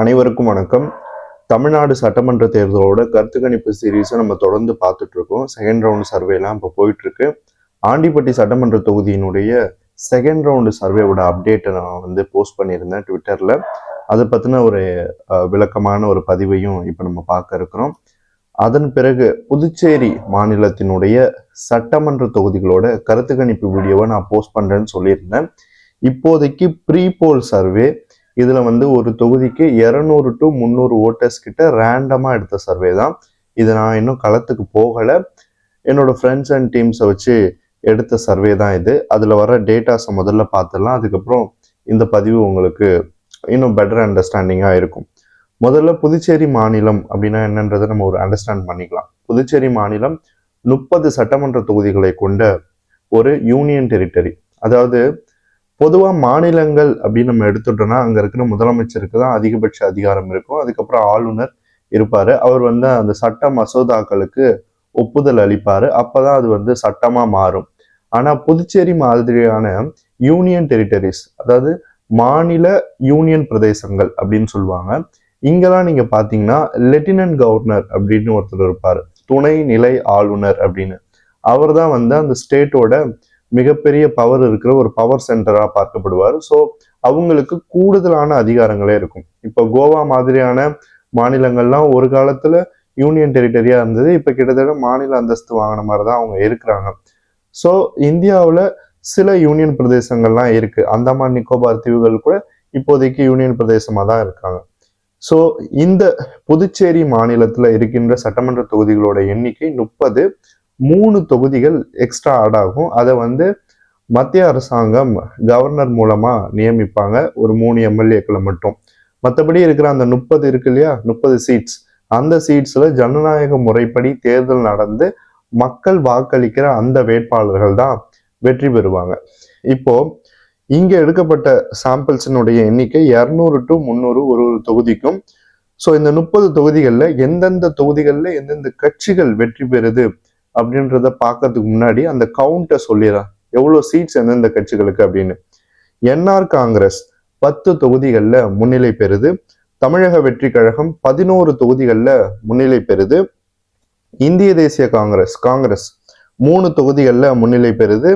அனைவருக்கும் வணக்கம். தமிழ்நாடு சட்டமன்ற தேர்தலோட கருத்து கணிப்பு சீரீஸை நம்ம தொடர்ந்து பார்த்துட்டு இருக்கோம் செகண்ட் ரவுண்ட் சர்வேலாம் இப்போ போயிட்டு இருக்கு ஆண்டிப்பட்டி சட்டமன்ற தொகுதியினுடைய செகண்ட் ரவுண்டு சர்வேவோட அப்டேட்டை நான் வந்து போஸ்ட் பண்ணியிருந்தேன் ட்விட்டரில் அதை பற்றின ஒரு விளக்கமான ஒரு பதிவையும் இப்போ நம்ம பார்க்க இருக்கிறோம். அதன் பிறகு புதுச்சேரி மாநிலத்தினுடைய சட்டமன்ற தொகுதிகளோட கருத்து கணிப்பு வீடியோவை நான் போஸ்ட் பண்ணுறேன்னு சொல்லியிருந்தேன். இப்போதைக்கு ப்ரீ போல் சர்வே இதில் வந்து ஒரு தொகுதிக்கு இரநூறு டு முந்நூறு ஓட்டர்ஸ் கிட்ட ரேண்டமாக எடுத்த சர்வே தான். இது நான் இன்னும் களத்துக்கு போகலை. என்னோட ஃப்ரெண்ட்ஸ் அண்ட் டீம்ஸை வச்சு எடுத்த சர்வே தான் இது. அதில் வர டேட்டாஸை முதல்ல பார்த்துடலாம். அதுக்கப்புறம் இந்த பதிவு உங்களுக்கு இன்னும் பெட்டர் அண்டர்ஸ்டாண்டிங்காக இருக்கும். முதல்ல புதுச்சேரி மாநிலம் அப்படின்னா என்னன்றதை நம்ம ஒரு அண்டர்ஸ்டாண்ட் பண்ணிக்கலாம். புதுச்சேரி மாநிலம் முப்பது சட்டமன்ற தொகுதிகளை கொண்ட ஒரு யூனியன் டெரிட்டரி அதாவது பொதுவாக மாநிலங்கள் அப்படின்னு நம்ம எடுத்துட்டோம்னா அங்கே இருக்கிற முதலமைச்சருக்கு தான் அதிகபட்ச அதிகாரம் இருக்கும். அதுக்கப்புறம் ஆளுநர் இருப்பார். அவர் வந்து அந்த சட்ட மசோதாக்களுக்கு ஒப்புதல் அளிப்பார். அப்போ தான் அது வந்து சட்டமாக மாறும். ஆனால் புதுச்சேரி மாதிரியான யூனியன் டெரிட்டரிஸ் அதாவது மாநில யூனியன் பிரதேசங்கள் அப்படின்னு சொல்லுவாங்க இங்கெல்லாம் நீங்கள் பார்த்தீங்கன்னா லெப்டினன்ட் கவர்னர் அப்படின்னு ஒருத்தர் இருப்பார். துணை நிலை ஆளுநர் அப்படின்னு. அவர் தான் வந்து அந்த ஸ்டேட்டோட மிகப்பெரிய பவர் இருக்கிற ஒரு பவர் சென்டரா பார்க்கப்படுவார். ஸோ அவங்களுக்கு கூடுதலான அதிகாரங்களே இருக்கும். இப்போ கோவா மாதிரியான மாநிலங்கள்லாம் ஒரு காலத்துல யூனியன் டெரிட்டரியா இருந்தது. இப்போ கிட்டத்தட்ட மாநில அந்தஸ்து வாங்கின மாதிரி தான் அவங்க இருக்கிறாங்க. ஸோ இந்தியாவில் சில யூனியன் பிரதேசங்கள்லாம் இருக்கு. அந்தமான் நிக்கோபார் தீவுகள் கூட இப்போதைக்கு யூனியன் பிரதேசமாக தான் இருக்காங்க. ஸோ இந்த புதுச்சேரி மாநிலத்தில் இருக்கின்ற சட்டமன்ற தொகுதிகளோட எண்ணிக்கை முப்பது. மூணு தொகுதிகள் எக்ஸ்ட்ரா ஆட் ஆகும். அதை வந்து மத்திய அரசாங்கம் கவர்னர் மூலமாக நியமிப்பாங்க. ஒரு மூணு எம்எல்ஏக்களை மட்டும். மற்றபடி இருக்கிற அந்த முப்பது இருக்கு இல்லையா? முப்பது சீட்ஸ் அந்த சீட்ஸில் ஜனநாயக முறைப்படி தேர்தல் நடந்து மக்கள் வாக்களிக்கிற அந்த வேட்பாளர்கள் தான் வெற்றி பெறுவாங்க. இப்போ இங்கே எடுக்கப்பட்ட சாம்பிள்ஸினுடைய எண்ணிக்கை இரநூறு டு முந்நூறு ஒரு ஒரு தொகுதிக்கும். ஸோ இந்த முப்பது தொகுதிகளில் எந்தெந்த தொகுதிகளில் எந்தெந்த கட்சிகள் வெற்றி பெறுது? அப்படின்றத பார்க்கறதுக்கு முன்னாடி அந்த கவுண்ட்டை சொல்லிடுறேன் எவ்வளோ சீட்ஸ் எந்தெந்த கட்சிகளுக்கு அப்படின்னு. என்ஆர் காங்கிரஸ் பத்து தொகுதிகளில் முன்னிலை பெறுது. தமிழக வெற்றி கழகம் பதினோரு தொகுதிகளில் முன்னிலை பெறுது. இந்திய தேசிய காங்கிரஸ் காங்கிரஸ் மூணு தொகுதிகளில் முன்னிலை பெறுது.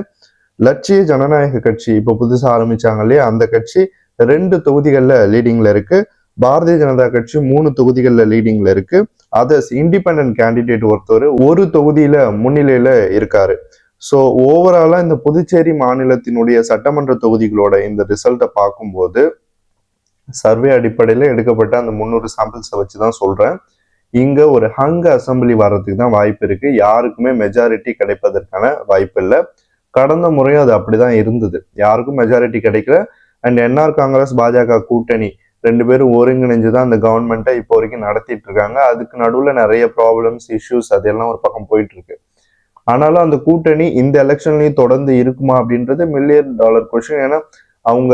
லட்சிய ஜனநாயக கட்சி இப்போ புதுசாக ஆரம்பிச்சாங்க இல்லையா? அந்த கட்சி ரெண்டு தொகுதிகளில் லீடிங்ல இருக்கு. பாரதிய ஜனதா கட்சி மூணு தொகுதிகளில் லீடிங்ல இருக்கு. அதர்ஸ் இண்டிபெண்ட் கேண்டிடேட் ஒருத்தர் ஒரு தொகுதியில முன்னிலையில இருக்காரு. ஸோ ஓவராலா இந்த புதுச்சேரி மாநிலத்தினுடைய சட்டமன்ற தொகுதிகளோட இந்த ரிசல்ட்டை பார்க்கும்போது சர்வே அடிப்படையில் எடுக்கப்பட்ட அந்த முந்நூறு சாம்பிள்ஸை வச்சு தான் சொல்றேன். இங்கே ஒரு ஹங் அசம்பிளி வர்றதுக்கு தான் வாய்ப்பு இருக்கு. யாருக்குமே மெஜாரிட்டி கிடைப்பதற்கான வாய்ப்பு இல்லை. கடந்த முறையும் அது அப்படிதான் இருந்தது. யாருக்கும் மெஜாரிட்டி கிடைக்கல. அண்ட் என்ஆர் காங்கிரஸ் பாஜக கூட்டணி ரெண்டு பேரும் ஒருங்கிணைஞ்சு தான் அந்த கவர்மெண்ட்டை இப்போ வரைக்கும் நடத்திட்டு இருக்காங்க அதுக்கு நடுவில் நிறைய ப்ராப்ளம்ஸ் இஷ்யூஸ் அதெல்லாம் ஒரு பக்கம் போயிட்டு இருக்கு ஆனாலும் அந்த கூட்டணி இந்த எலெக்ஷன்லையும் தொடர்ந்து இருக்குமா அப்படின்றது மில்லியன் டாலர் கொஸ்டின் ஏன்னா அவங்க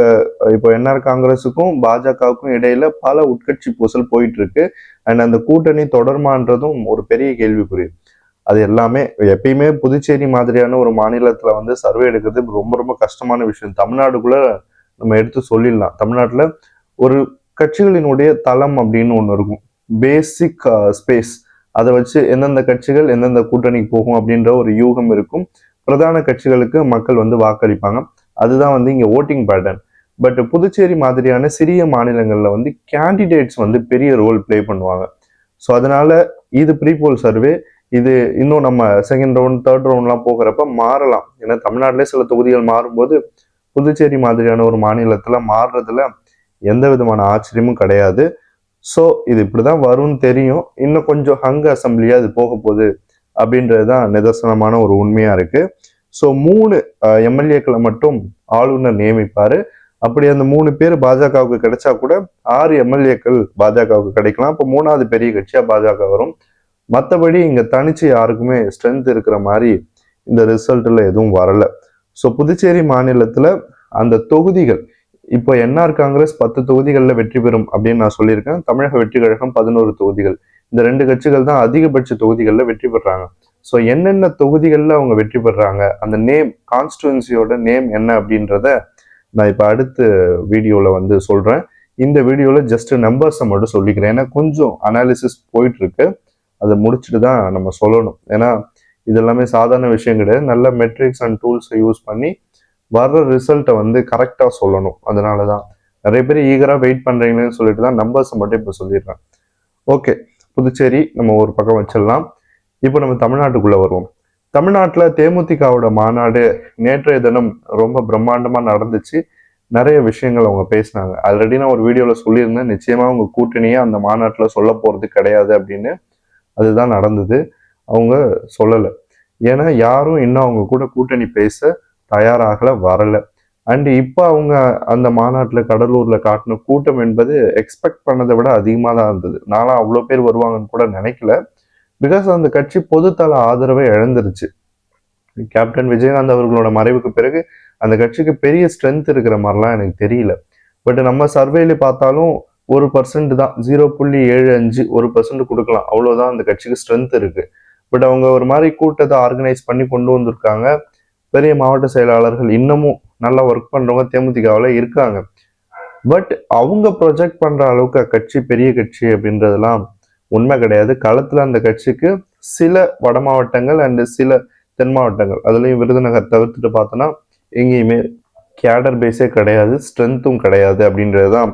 இப்போ என்ஆர் காங்கிரஸுக்கும் பாஜகவுக்கும் இடையில பல உட்கட்சி பூசல் போயிட்டு இருக்கு அண்ட் அந்த கூட்டணி தொடருமான்றதும் ஒரு பெரிய கேள்விக்குறி. அது எல்லாமே எப்பயுமே புதுச்சேரி மாதிரியான ஒரு மாநிலத்துல வந்து சர்வே எடுக்கிறது ரொம்ப ரொம்ப கஷ்டமான விஷயம். தமிழ்நாடுக்குள்ள நம்ம எடுத்து சொல்லிடலாம். தமிழ்நாட்டில் ஒரு கட்சிகளினுடைய தளம் அப்படின்னு ஒன்று இருக்கும். பேசிக் ஸ்பேஸ் அதை வச்சு எந்தெந்த கட்சிகள் எந்தெந்த கூட்டணிக்கு போகும் அப்படின்ற ஒரு யூகம் இருக்கும். பிரதான கட்சிகளுக்கு மக்கள் வந்து வாக்களிப்பாங்க. அதுதான் வந்து இங்கே ஓட்டிங் பேட்டர்ன் பட் புதுச்சேரி மாதிரியான சிறிய மாநிலங்களில் வந்து கேண்டிடேட்ஸ் வந்து பெரிய ரோல் ப்ளே பண்ணுவாங்க. ஸோ அதனால இது ப்ரீபோல் சர்வே இது இன்னும் நம்ம செகண்ட் ரவுண்ட் தேர்ட் ரவுண்ட்லாம் போகிறப்ப மாறலாம். ஏன்னா தமிழ்நாட்டிலே சில தொகுதிகள் மாறும்போது புதுச்சேரி மாதிரியான ஒரு மாநிலத்தில் மாறுறதுல எந்த விதமான ஆச்சரியமும் கிடையாது. ஸோ இது இப்படி தான் வரும்னு தெரியும். இன்னும் கொஞ்சம் ஹங் அசம்பிளியாக இது போக போகுது அப்படின்றது தான் நிதர்சனமான ஒரு உண்மையாக இருக்குது ஸோ மூணு எம்எல்ஏக்களை மட்டும் ஆளுநர் நியமிப்பார். அப்படி அந்த மூணு பேர் பாஜகவுக்கு கிடைச்சா கூட ஆறு எம்எல்ஏக்கள் பாஜகவுக்கு கிடைக்கலாம். அப்போ மூணாவது பெரிய கட்சியாக பாஜக வரும். மற்றபடி இங்கே தனிச்சு யாருக்குமே ஸ்ட்ரென்த் இருக்கிற மாதிரி இந்த ரிசல்ட்டில் எதுவும் வரலை. ஸோ புதுச்சேரி மாநிலத்தில் அந்த தொகுதிகள் இப்போ என்ஆர் காங்கிரஸ் பத்து தொகுதிகளில் வெற்றி பெறும் அப்படின்னு நான் சொல்லியிருக்கேன். தமிழக வெற்றி கழகம் பதினோரு தொகுதிகள். இந்த ரெண்டு கட்சிகள் தான் அதிகபட்ச தொகுதிகளில் வெற்றி பெறாங்க. ஸோ என்னென்ன தொகுதிகளில் அவங்க வெற்றி பெறாங்க? அந்த நேம் கான்ஸ்டுவன்சியோட நேம் என்ன அப்படின்றத நான் இப்போ அடுத்த வீடியோவில் வந்து சொல்கிறேன் இந்த வீடியோவில் ஜஸ்ட் நம்பர்ஸை மட்டும் சொல்லிக்கிறேன். ஏன்னா கொஞ்சம் அனாலிசிஸ் போயிட்டுருக்கு. அதை முடிச்சுட்டு தான் நம்ம சொல்லணும். ஏன்னா இது எல்லாமே சாதாரண விஷயம் கிடையாது. நல்ல மெட்ரிக்ஸ் அண்ட் டூல்ஸை யூஸ் பண்ணி வர்ற ரிசல்ட்டை வந்து கரெக்டாக சொல்லணும். அதனால தான் நிறைய பேர் ஈகராக வெயிட் பண்ணுறீங்களேன்னு சொல்லிட்டு தான் நம்பர்ஸை மட்டும் இப்போ சொல்லிடுறேன் ஓகே புதுச்சேரி நம்ம ஒரு பக்கம் வச்சிடலாம். இப்போ நம்ம தமிழ்நாட்டுக்குள்ளே வருவோம். தமிழ்நாட்டில் தேமுதிகவோட மாநாடு நேற்றைய தினம் ரொம்ப பிரம்மாண்டமாக நடந்துச்சு. நிறைய விஷயங்கள் அவங்க பேசினாங்க. ஆல்ரெடி நான் ஒரு வீடியோவில் சொல்லியிருந்தேன். நிச்சயமாக அவங்க கூட்டணியே அந்த மாநாட்டில் சொல்ல போகிறது கிடையாது அப்படின்னு அதுதான் நடந்தது. அவங்க சொல்லலை. ஏன்னா யாரும் இன்னும் அவங்க கூட கூட்டணி பேச தயாராகல வரல. அண்ட் இப்போ அவங்க அந்த மாநாட்டில் கடலூரில் காட்டின கூட்டம் என்பது எக்ஸ்பெக்ட் பண்ணதை விட அதிகமாக தான் இருந்தது. நானும் அவ்வளோ பேர் வருவாங்கன்னு கூட நினைக்கல. பிகாஸ் அந்த கட்சி பொதுத்தள ஆதரவை இழந்துருச்சு. கேப்டன் விஜயகாந்த் அவர்களோட மறைவுக்கு பிறகு அந்த கட்சிக்கு பெரிய ஸ்ட்ரென்த் இருக்கிற மாதிரிலாம் எனக்கு தெரியல. பட் நம்ம சர்வேல பார்த்தாலும் ஒரு பர்சன்ட் தான். ஜீரோ புள்ளி ஏழு அஞ்சு ஒரு பர்சன்ட் கொடுக்கலாம். அவ்வளோதான் அந்த கட்சிக்கு ஸ்ட்ரென்த் இருக்குது பட் அவங்க ஒரு மாதிரி கூட்டத்தை ஆர்கனைஸ் பண்ணி கொண்டு வந்திருக்காங்க. பெரிய மாவட்ட செயலாளர்கள் இன்னமும் நல்லா ஒர்க் பண்ணுறவங்க தேமுதிகாவில் இருக்காங்க. பட் அவங்க ப்ரொஜெக்ட் பண்ணுற அளவுக்கு கட்சி பெரிய கட்சி அப்படின்றதெல்லாம் உண்மை கிடையாது. களத்தில் அந்த கட்சிக்கு சில வட மாவட்டங்கள் அண்டு சில தென் மாவட்டங்கள். அதுலேயும் விருதுநகர் தவிர்த்துட்டு பார்த்தோன்னா எங்கேயுமே கேடர் பேஸே கிடையாது ஸ்ட்ரென்த்தும் கிடையாது அப்படின்றது தான்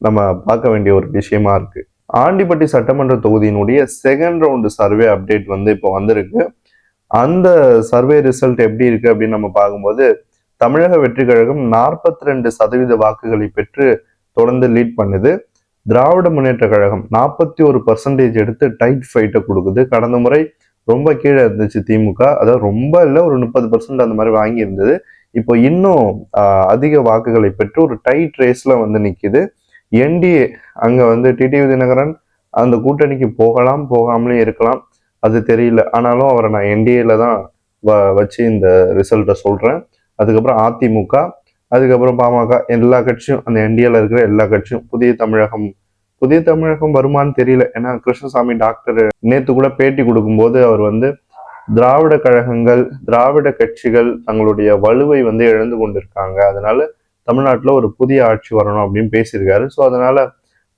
நம்ம பார்க்க வேண்டிய ஒரு விஷயமா இருக்குது ஆண்டிப்பட்டி சட்டமன்ற தொகுதியினுடைய செகண்ட் ரவுண்டு சர்வே அப்டேட் வந்து இப்போ வந்திருக்கு. அந்த சர்வே ரிசல்ட் எப்படி இருக்கு அப்படின்னு நம்ம பார்க்கும்போது தமிழக வெற்றி கழகம் நாற்பத்தி ரெண்டு சதவீத வாக்குகளை பெற்று தொடர்ந்து லீட் பண்ணுது. திராவிட முன்னேற்ற கழகம் நாற்பத்தி ஒரு பர்சன்டேஜ் எடுத்து டைட் ஃபைட்டை கொடுக்குது. கடந்த முறை ரொம்ப கீழே இருந்துச்சு திமுக. அதாவது ரொம்ப இல்லை ஒரு முப்பது பர்சன்ட் அந்த மாதிரி வாங்கி இருந்தது. இப்போ இன்னும் அதிக வாக்குகளை பெற்று ஒரு டைட் ரேஸ்ல வந்து நிற்கிது என்டிஏ அங்கே வந்து டிடிவி தினகரன் அந்த கூட்டணிக்கு போகலாம் போகாமலே இருக்கலாம். அது தெரியல. ஆனாலும் அவரை நான் என்டிஏல தான் வ- வச்சு இந்த ரிசல்ட்டை சொல்கிறேன் அதுக்கப்புறம் அதிமுக அதுக்கப்புறம் பாமக எல்லா கட்சியும் அந்த என்டிஏல இருக்கிற எல்லா கட்சியும் புதிய தமிழகம் புதிய தமிழகம் வருமான்னு தெரியல. ஏன்னா கிருஷ்ணசாமி டாக்டர் நேற்று கூட பேட்டி கொடுக்கும்போது அவர் வந்து திராவிட கழகங்கள் திராவிட கட்சிகள் தங்களுடைய வலுவை வந்து இழந்து கொண்டிருக்காங்க. அதனால தமிழ்நாட்டில் ஒரு புதிய ஆட்சி வரணும் அப்படின்னு பேசியிருக்காரு. ஸோ அதனால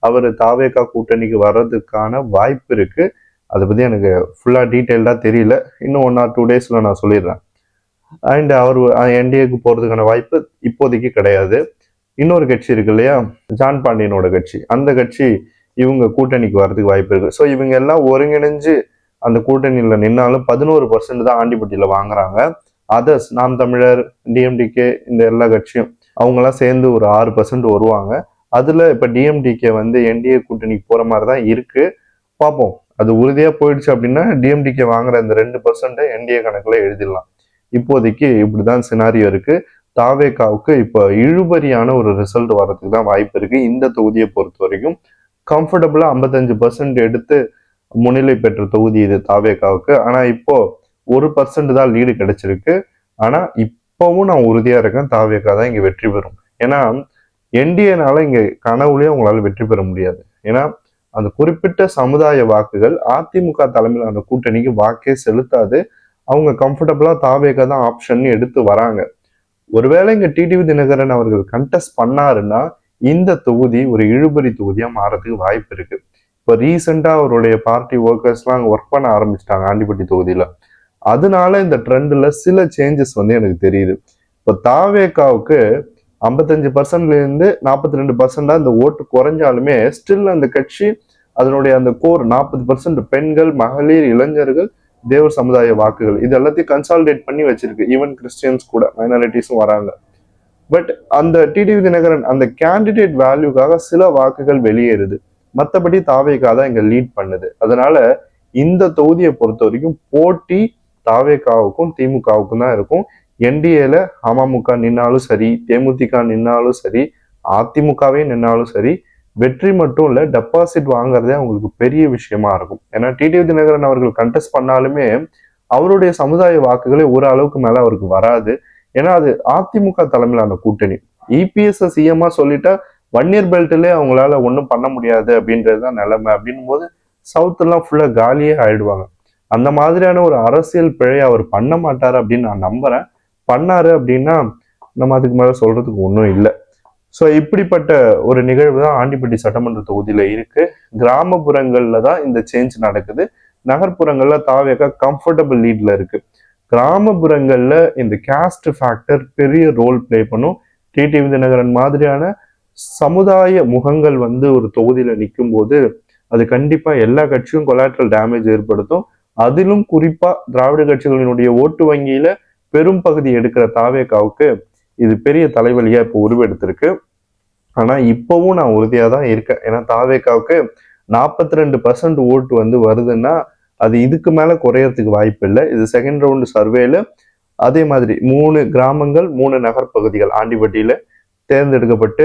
அவர் தாவேக்கா கூட்டணிக்கு வர்றதுக்கான வாய்ப்பு இருக்குது அதை பற்றி எனக்கு ஃபுல்லாக டீட்டெயில்டாக தெரியல. இன்னும் ஒன் ஆர் டூ டேஸில் நான் சொல்லிடுறேன். அண்ட் அவர் என்டிஏக்கு போகிறதுக்கான வாய்ப்பு இப்போதைக்கு கிடையாது. இன்னொரு கட்சி இருக்கு இல்லையா? ஜான் பாண்டியனோட கட்சி. அந்த கட்சி இவங்க கூட்டணிக்கு வர்றதுக்கு வாய்ப்பு இருக்குது ஸோ இவங்க எல்லாம் ஒருங்கிணைஞ்சு அந்த கூட்டணியில் நின்னாலும் பதினோரு பர்சன்ட் தான் ஆண்டிப்பட்டியில் வாங்குறாங்க. அதர்ஸ் நாம் தமிழர் டிஎம்டிகே இந்த எல்லா கட்சியும் அவங்கெல்லாம் சேர்ந்து ஒரு ஆறு பர்சன்ட் வருவாங்க. அதில் இப்போ டிஎம்டிகே வந்து என்டிஏ கூட்டணிக்கு போகிற மாதிரி தான் இருக்குது பார்ப்போம். அது உறுதியாக போயிடுச்சு அப்படின்னா டிஎம்டிகே வாங்குற அந்த ரெண்டு பர்சன்ட்டை என்டிஏ கணக்கில் எழுதிடலாம். இப்போதைக்கு இப்படி தான் சினாரியோ இருக்குது தாவேகாவுக்கு இப்போ இழுபறியான ஒரு ரிசல்ட் வர்றதுக்கு தான் வாய்ப்பு இருக்குது இந்த தொகுதியை பொறுத்த வரைக்கும் கம்ஃபர்டபுளாக ஐம்பத்தஞ்சு பர்சன்ட் எடுத்து முன்னிலை பெற்ற தொகுதி இது தாவேகாவுக்கு ஆனால் இப்போது ஒரு பர்சன்ட் தான் லீடு கிடைச்சிருக்கு. ஆனால் இப்போவும் நான் உறுதியாக இருக்கேன். தாவேகா தான் இங்கே வெற்றி பெறும். ஏன்னா என்டிஏனால இங்கே கனவுலேயே உங்களால் வெற்றி பெற முடியாது. ஏன்னா அந்த குறிப்பிட்ட சமுதாய வாக்குகள் அதிமுக தலைமையில் அந்த கூட்டணிக்கு வாக்கே செலுத்தாது. அவங்க கம்ஃபர்டபுளாக தாவேகா தான் ஆப்ஷன் எடுத்து வராங்க. ஒருவேளை இங்க டிடிவி தினகரன் அவர்கள் கண்டெஸ்ட் பண்ணாருன்னா இந்த தொகுதி ஒரு இழுபறி தொகுதியா மாறதுக்கு வாய்ப்பு இருக்கு. இப்போ ரீசெண்டாக அவருடைய பார்ட்டி ஒர்க்கர்ஸ்லாம் அங்க ஒர்க் பண்ண ஆரம்பிச்சிட்டாங்க ஆண்டிப்பட்டி தொகுதியில. அதனால இந்த ட்ரெண்ட்ல சில சேஞ்சஸ் வந்து எனக்கு தெரியுது. இப்போ தாவேக்காவுக்கு ஐம்பத்தஞ்சு பர்சன்ட்ல இருந்து நாற்பத்தி ரெண்டு பர்சன்டா இந்த ஓட்டு குறைஞ்சாலுமே ஸ்டில் அந்த கட்சி அதனுடைய அந்த கோர் நாற்பது பர்சன்ட் பெண்கள் மகளிர் இளைஞர்கள் தேவர் சமுதாய வாக்குகள். இது எல்லாத்தையும் கன்சாலிடேட் பண்ணி வச்சிருக்கு. ஈவன் கிறிஸ்டியன்ஸ் கூட மைனாரிட்டிஸும் வராங்க. பட் அந்த டிடிவி தினகரன் அந்த கேண்டிடேட் வேல்யூக்காக சில வாக்குகள் வெளியேறுது. மற்றபடி தாவேக்கா தான் இங்க லீட் பண்ணுது. அதனால இந்த தொகுதியை பொறுத்த வரைக்கும் போட்டி தாவேகாவுக்கும் திமுகவுக்கும் தான் இருக்கும். என்டிஏல அமமுக நின்னாலும் சரி தேமுதிக நின்னாலும் சரி அதிமுகவே நின்னாலும் சரி வெற்றி மட்டும் இல்லை டெபாசிட் வாங்குறதே அவங்களுக்கு பெரிய விஷயமா இருக்கும். ஏன்னா டிடிவி தினகரன் அவர்கள் கண்டெஸ்ட் பண்ணாலுமே அவருடைய சமுதாய வாக்குகளே ஒரு அளவுக்கு மேல அவருக்கு வராது. ஏன்னா அது அதிமுக தலைமையிலான கூட்டணி. இபிஎஸ் சிஎம்மா சொல்லிட்டா வன்னியர் பெல்ட்லேயே அவங்களால ஒன்றும் பண்ண முடியாது அப்படின்றது தான் நிலைமை. அப்படின்னும் போது சவுத்துலாம் ஃபுல்லாக ஃபுல்லா காலியே ஆயிடுவாங்க. அந்த மாதிரியான ஒரு அரசியல் பிழையை அவர் பண்ண மாட்டார் அப்படின்னு நான் நம்புறேன். பண்ணாரு அப்படின்னா நம்ம அதுக்கு மேலே சொல்றதுக்கு ஒன்றும் இல்லை. ஸோ இப்படிப்பட்ட ஒரு நிகழ்வு தான் ஆண்டிப்பட்டி சட்டமன்ற தொகுதியில் இருக்கு. கிராமப்புறங்களில் தான் இந்த சேஞ்ச் நடக்குது. நகர்ப்புறங்களில் தாவேக்கா கம்ஃபர்டபுள் லீட்ல இருக்கு. கிராமப்புறங்களில் இந்த கேஸ்ட் ஃபேக்டர் பெரிய ரோல் ப்ளே பண்ணும். டிடி விதிநகரன் மாதிரியான சமுதாய முகங்கள் வந்து ஒரு தொகுதியில் நிற்கும் போது அது கண்டிப்பாக எல்லா கட்சியும் கொலாட்ரல் டேமேஜ் ஏற்படுத்தும். அதிலும் குறிப்பாக திராவிட கட்சிகளினுடைய ஓட்டு வங்கியில் பெரும் பகுதி எடுக்கிற தாவேக்காவுக்கு இது பெரிய தலைவலியா இப்போ உருவெடுத்திருக்கு. ஆனா இப்பவும் நான் உறுதியா தான் இருக்கேன். ஏன்னா தாவேக்காவுக்கு நாற்பத்தி ரெண்டு பர்சன்ட் ஓட்டு வந்து வருதுன்னா அது இதுக்கு மேல குறையறதுக்கு வாய்ப்பு இல்லை. இது செகண்ட் ரவுண்டு சர்வேல அதே மாதிரி மூணு கிராமங்கள் மூணு நகர்ப்பகுதிகள் ஆண்டிப்பட்டியில தேர்ந்தெடுக்கப்பட்டு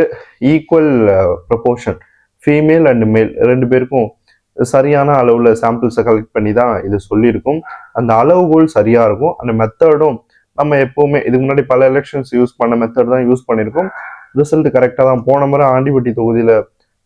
ஈக்குவல் ப்ரொபோர்ஷன் ஃபீமேல் அண்ட் மேல் ரெண்டு பேருக்கும் சரியான அளவுல சாம்பிள்ஸை கலெக்ட் பண்ணி தான் இது சொல்லியிருக்கும். அந்த அளவுகோல் சரியா இருக்கும். அந்த மெத்தடும் நம்ம எப்பவுமே இதுக்கு முன்னாடி பல எலெக்ஷன்ஸ் யூஸ் பண்ண மெத்தட் தான் யூஸ் பண்ணியிருக்கோம். ரிசல்ட் கரெக்டாக தான் போன முறை ஆண்டிபட்டி தொகுதியில்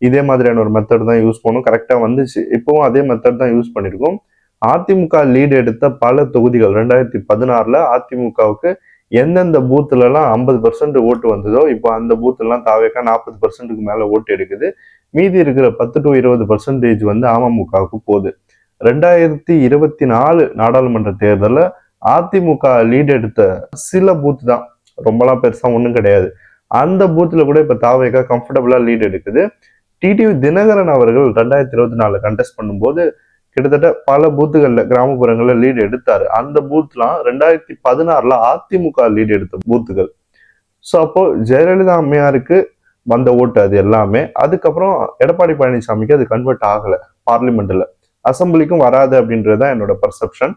இதே மாதிரியான ஒரு மெத்தட் தான் யூஸ் பண்ணோம். கரெக்டாக வந்துச்சு. இப்போவும் அதே மெத்தட் தான் யூஸ் பண்ணியிருக்கோம். அதிமுக லீடு எடுத்த பல தொகுதிகள் ரெண்டாயிரத்தி பதினாறில் அதிமுகவுக்கு எந்தெந்த பூத்துலலாம் ஐம்பது பர்சன்ட் ஓட்டு வந்ததோ இப்போ அந்த பூத்துலலாம் தாவேக்கா நாற்பது பர்சன்ட்டுக்கு மேலே ஓட்டு எடுக்குது. மீதி இருக்கிற பத்து டு இருபது பர்சன்டேஜ் வந்து அமமுகவுக்கு போகுது. ரெண்டாயிரத்தி இருபத்தி நாலு நாடாளுமன்ற தேர்தலில் அதிமுக லீட் எடுத்த சில பூத் தான். ரொம்பலாம் பெருசாக ஒன்றும் கிடையாது. அந்த பூத்தில் கூட இப்போ தாவேக்கா கம்ஃபர்டபுளாக லீட் எடுக்குது. டிடிவி தினகரன் அவர்கள் ரெண்டாயிரத்தி இருபத்தி நாலு கண்டெஸ்ட் பண்ணும்போது கிட்டத்தட்ட பல பூத்துகளில் கிராமப்புறங்களில் லீடு எடுத்தார். அந்த பூத்லாம் ரெண்டாயிரத்தி பதினாறில் அதிமுக லீடு எடுத்த பூத்துகள் ஸோ அப்போ ஜெயலலிதா அம்மையாருக்கு வந்த ஓட்டு அது எல்லாமே. அதுக்கப்புறம் எடப்பாடி பழனிசாமிக்கு அது கன்வெர்ட் ஆகலை பார்லிமெண்ட்டில் அசம்பிளிக்கும் வராது அப்படின்றது தான் என்னோட பர்செப்ஷன்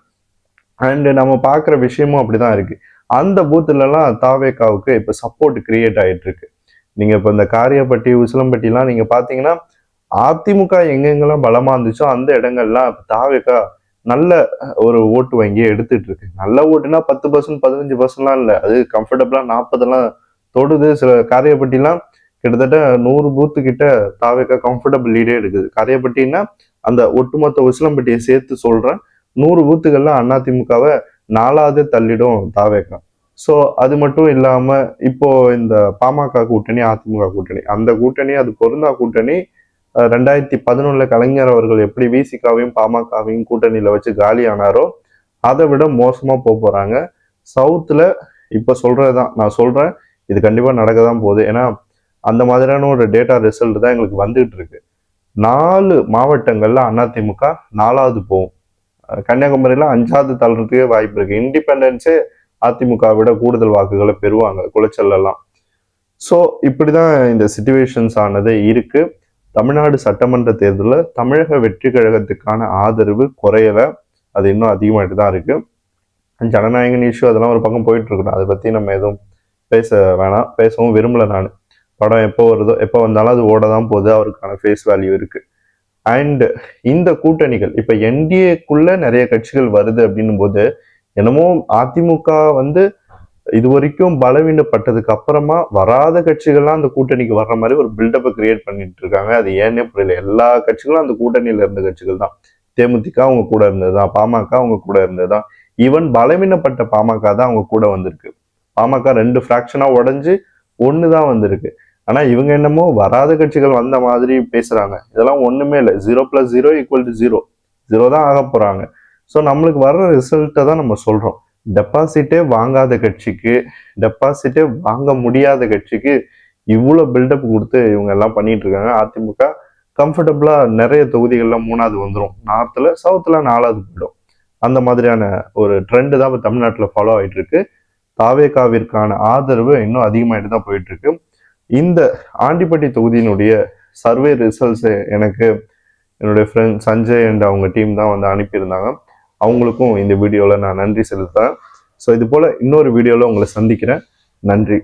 அண்டு நம்ம பார்க்குற விஷயமும் அப்படிதான் இருக்குது அந்த பூத்துலலாம் தாவேக்காவுக்கு இப்போ சப்போர்ட் கிரியேட் ஆகிட்டு இருக்கு நீங்கள் இப்போ இந்த காரியப்பட்டி உசிலம்பட்டிலாம் நீங்கள் பார்த்தீங்கன்னா அதிமுக எங்கெங்கெல்லாம் பலமாக இருந்துச்சோ அந்த இடங்கள்லாம் இப்போ தாவேக்கா நல்ல ஒரு ஓட்டு வங்கியை எடுத்துட்டு இருக்கு நல்ல ஓட்டுனா பத்து பர்சன்ட் பதினஞ்சு பர்சன்ட்லாம் இல்லை. அது கம்ஃபர்டபுளாக நாற்பதெல்லாம் தொடுது. சில காரியப்பட்டிலாம் கிட்டத்தட்ட நூறு பூத்து கிட்ட தாவேக்கா கம்ஃபர்டபுள் லீடே எடுக்குது. காரியப்பட்டின்னா அந்த ஒட்டுமொத்த உசிலம்பட்டியை சேர்த்து சொல்கிறேன் நூறு பூத்துகள்ல அதிமுகவை நாலாவது தள்ளிடும் தாவேக்கா. ஸோ அது மட்டும் இல்லாம இப்போ இந்த பாமக கூட்டணி அதிமுக கூட்டணி அந்த கூட்டணி அது பொருந்தா கூட்டணி ரெண்டாயிரத்தி பதினொன்னுல கலைஞர் அவர்கள் எப்படி விசிகாவையும் பாமகவையும் கூட்டணியில வச்சு காலி ஆனாரோ அதை விட மோசமா போக போறாங்க. சவுத்துல இப்ப சொல்றதுதான் நான் சொல்றேன் இது கண்டிப்பா நடக்க தான் போகுது. ஏன்னா அந்த மாதிரியான ஒரு டேட்டா ரிசல்ட் தான் எங்களுக்கு வந்துகிட்டு இருக்கு. நாலு மாவட்டங்கள்ல அதிமுக நாலாவது போகும். கன்னியாகுமரியில் அஞ்சாவது தள்ளுறதுக்கே வாய்ப்பு இருக்கு. இண்டிபெண்டன்ஸே அதிமுக விட கூடுதல் வாக்குகளை பெறுவாங்க குளச்சல்லாம் ஸோ ஸோ இப்படிதான் இந்த சுச்சுவேஷன்ஸ் ஆனது இருக்கு. தமிழ்நாடு சட்டமன்ற தேர்தலில் தமிழக வெற்றி கழகத்துக்கான ஆதரவு குறையலை. அது இன்னும் அதிகமாகிட்டு தான் இருக்கு. ஜனநாயகன் இஷ்யூ அதெல்லாம் ஒரு பக்கம் போயிட்டு இருக்கணும் அதை பற்றி நம்ம எதுவும் பேச வேணாம். பேசவும் விரும்பல நான். படம் எப்போ வருதோ எப்போ வந்தாலும் அது ஓட தான் போகுது. அவருக்கான ஃபேஸ் வேல்யூ இருக்குது அண்ட் இந்த கூட்டணிகள் இப்போ என்டிஏக்குள்ள நிறைய கட்சிகள் வருது அப்படின்னும் போது என்னமோ அதிமுக வந்து இது வரைக்கும் பலவீனப்பட்டதுக்கு அப்புறமா வராத கட்சிகள்லாம் அந்த கூட்டணிக்கு வர்ற மாதிரி ஒரு பில்டப்பை கிரியேட் பண்ணிட்டு இருக்காங்க. அது ஏன்னே புரியல. எல்லா கட்சிகளும் அந்த கூட்டணியில இருந்த கட்சிகள் தான். தேமுதிக அவங்க கூட இருந்தது தான். பாமக அவங்க கூட இருந்ததுதான் ஈவன் பலவீனப்பட்ட பாமக தான் அவங்க கூட வந்திருக்கு. பாமக ரெண்டு ஃப்ராக்ஷனாக உடஞ்சி ஒன்று தான் வந்திருக்கு. ஆனால் இவங்க என்னமோ வராத கட்சிகள் வந்த மாதிரி பேசுகிறாங்க இதெல்லாம் ஒன்றுமே இல்லை. Zero plus zero equal to zero zero தான் ஆக போகிறாங்க ஸோ நம்மளுக்கு வர்ற ரிசல்ட்டை தான் நம்ம சொல்கிறோம் டெபாசிட்டே வாங்காத கட்சிக்கு டெபாசிட்டே வாங்க முடியாத கட்சிக்கு இவ்வளோ பில்டப் கொடுத்து இவங்க எல்லாம் பண்ணிட்டு இருக்காங்க. அதிமுக கம்ஃபர்டபுளாக நிறைய தொகுதிகளில் மூணாவது வந்துடும் நார்த்தில் சவுத்தில் நாலாவது போயிடும். அந்த மாதிரியான ஒரு ட்ரெண்டு தான் இப்போ தமிழ்நாட்டில் ஃபாலோ ஆகிட்டு இருக்கு. தாவேகாவிற்கான ஆதரவு இன்னும் அதிகமாகிட்டு தான் போயிட்டு இருக்கு. இந்த ஆண்டிப்பட்டி தொகுதியினுடைய சர்வே ரிசல்ட்ஸ் எனக்கு என்னுடைய ஃப்ரெண்ட் சஞ்சய் அண்ட் அவங்க டீம் தான் வந்து அனுப்பியிருந்தாங்க. அவங்களுக்கும் இந்த வீடியோவில் நான் நன்றி செலுத்துகிறேன் ஸோ இது போல் இன்னொரு வீடியோவில் உங்களை சந்திக்கிறேன். நன்றி.